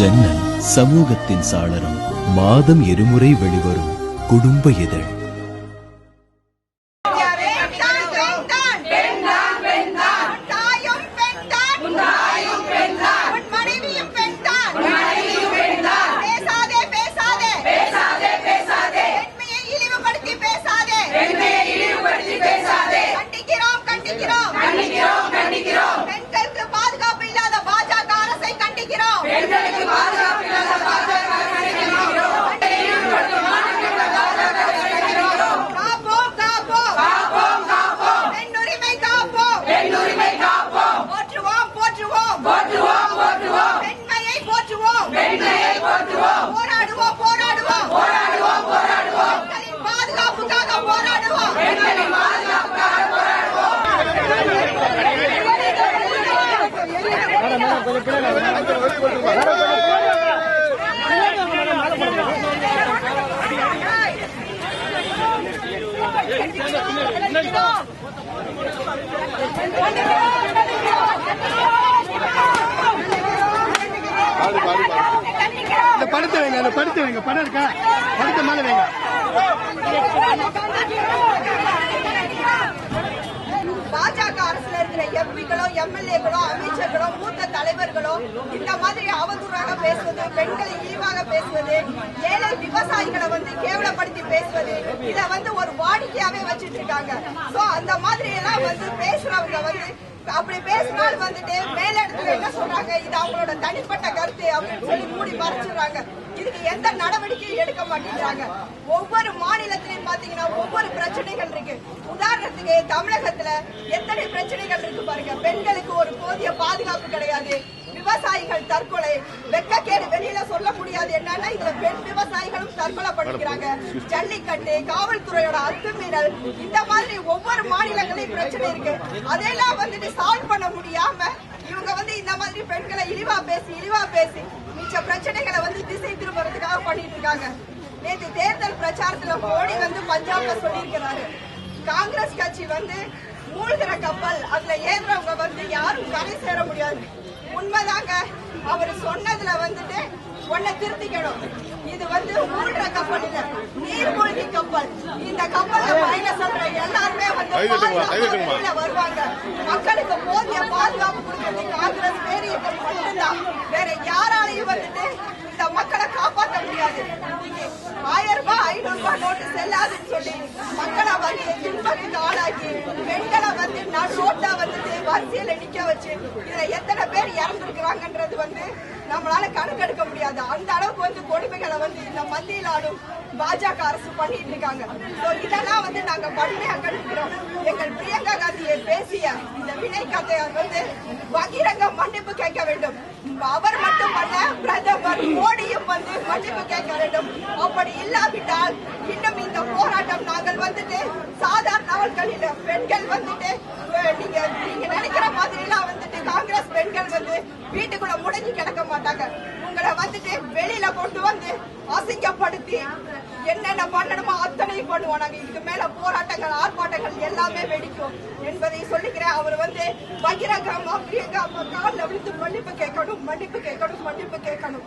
ஜன்னல் சமூகத்தின் சாளரம் மாதம் இருமுறை வெளிவரும் குடும்ப இதழ் பெண்தான், பெண்தான். படத்தை வைங்க படுத்து வைங்க. படம் இருக்கா? படுத்த மேல வைங்க. எம்எல்ஏக்களோ அமைச்சர்களோ மூத்த தலைவர்களோ இந்த மாதிரி அவதூறாக பேசுவது பெண்களை இழிவாக பேசுவது ஏழை விவசாயிகளை வந்து கேவலப்படுத்தி பேசுவது இத வந்து ஒரு வாடிக்கையாவே வச்சுட்டு இருக்காங்க சோ அந்த மாதிரி எல்லாம் வந்து பேசுறவங்க வந்து அப்படி பேசினால் வந்துட்டு மேலிடத்துல என்ன சொல்றாங்க? இது அவங்களோட தனிப்பட்ட கருத்து அப்படின்னு சொல்லி மூடி மறைச்சிடுறாங்க. இதுக்கு எந்த நடவடிக்கையும் எடுக்க மாட்டேங்கிறாங்க. ஒவ்வொரு மாநிலத்திலும் பாத்தீங்கன்னா ஒவ்வொரு பிரச்சனைகள் இருக்கு. உதாரணத்துக்கு தமிழகத்துல எத்தனை பிரச்சனைகள் இருக்கு பாருங்க. பெண்களுக்கு ஒரு போதிய பாதுகாப்பு கிடையாது. விவசாயிகள் தற்கொலை. வெக்கக்கேடு வெளியில சொல்ல முடியாது. என்னன்னா இதுல பெண் விவசாயிகளும் தற்கொலை பண்ணிக்கிறாங்க. ஜல்லிக்கட்டு காவல்துறையோட அத்துமீறல் இந்த மாதிரி ஒவ்வொரு மாநிலங்களையும் பிரச்சனை இருக்கு. அதெல்லாம் வந்துட்டு சால்வ் பண்ண முடியாம இவங்க வந்து இந்த மாதிரி பெண்களை இழிவா பேசி இழிவா பேசி மிச்ச பிரச்சனைகளை வந்து திசை திரும்புறதுக்காக பண்ணிட்டு இருக்காங்க. நேற்று தேர்தல் பிரச்சாரத்துல மோடி வந்து பஞ்சாப்ல சொல்லியிருக்கிறாரு. காங்கிரஸ் கட்சி வந்து மூழ்கிற கப்பல் அதுல ஏறுறவங்க வந்து யாரும் கரை சேர முடியாது. உண்மைதாங்க அவர் சொன்னதுல வந்துட்டு ஒன்ன திருத்திக்கணும். இது வந்து மூழ்கிற கப்பல் இல்ல நீர்மூழ்கி கப்பல். இந்த கப்பல்ல பயணம் சொல்ற எல்லாருமே வந்து வருவாங்க. மக்களுக்கு போதிய பாதுகாப்பு கொடுக்கறது காங்கிரஸ் பேரியக்கம் மட்டும்தான் வேற யாராலையும் வந்துட்டு இந்த மக்களை காப்பாற்ற முடியாது இன்னைக்கு ஆயிரம் ரூபாய் ஐநூறு ரூபாய் நோட்டு செல்லாதுன்னு சொல்லி மக்களை வந்து துன்பத்துக்கு ஆளாக்கி பெண்களை வந்து நடுரோட்டா வந்துட்டு வரிசையில நிக்க வச்சு இதுல எத்தனை பேர் இறந்துருக்குறாங்கன்றது வந்து நம்மளால கணக்கெடுக்க முடியாது. அந்த அளவுக்கு வந்து கொடுமைகளை வந்து இந்த மத்தியில் ஆளும் பாஜக அரசு பண்ணிட்டு இருக்காங்க. So இதெல்லாம் வந்து நாங்க வன்மையா கண்டிக்கிறோம் எங்கள் பிரியங்கா காந்தியை பேசிய இந்த வினை கதையார் வந்து பகிரங்க மன்னிப்பு கேட்க வேண்டும். அவர் மட்டும் அல்ல பிரதமர் மோடி மன்னிப்பு கேட்க வேண்டும். அப்படி இல்லாவிட்டால் இன்னும் இந்த போராட்டம் நாங்கள் வந்துட்டு சாதாரண நாட்களில் பெண்கள் வந்துட்டு நீங்க நீங்க நினைக்கிற மாதிரி எல்லாம் வந்துட்டு காங்கிரஸ் பெண்கள் வந்து வீட்டுக்குள்ள முடங்கி கிடக்க மாட்டாங்க. உங்களை வந்துட்டு வெளியில கொண்டு வந்து அசிங்கப்படுத்தி என்னென்ன பண்ணணுமோ அத்தனையும் பண்ணுவோம் நாங்க. இதுக்கு மேல போராட்டங்கள் ஆர்ப்பாட்டங்கள் எல்லாமே வெடிக்கும் என்பதை சொல்லிக்கிறேன். அவர் வந்து பகிரங்கமா பிரியங்கா காலில் விழுந்து மன்னிப்பு கேட்கணும் மன்னிப்பு கேட்கணும் மன்னிப்பு கேட்கணும்.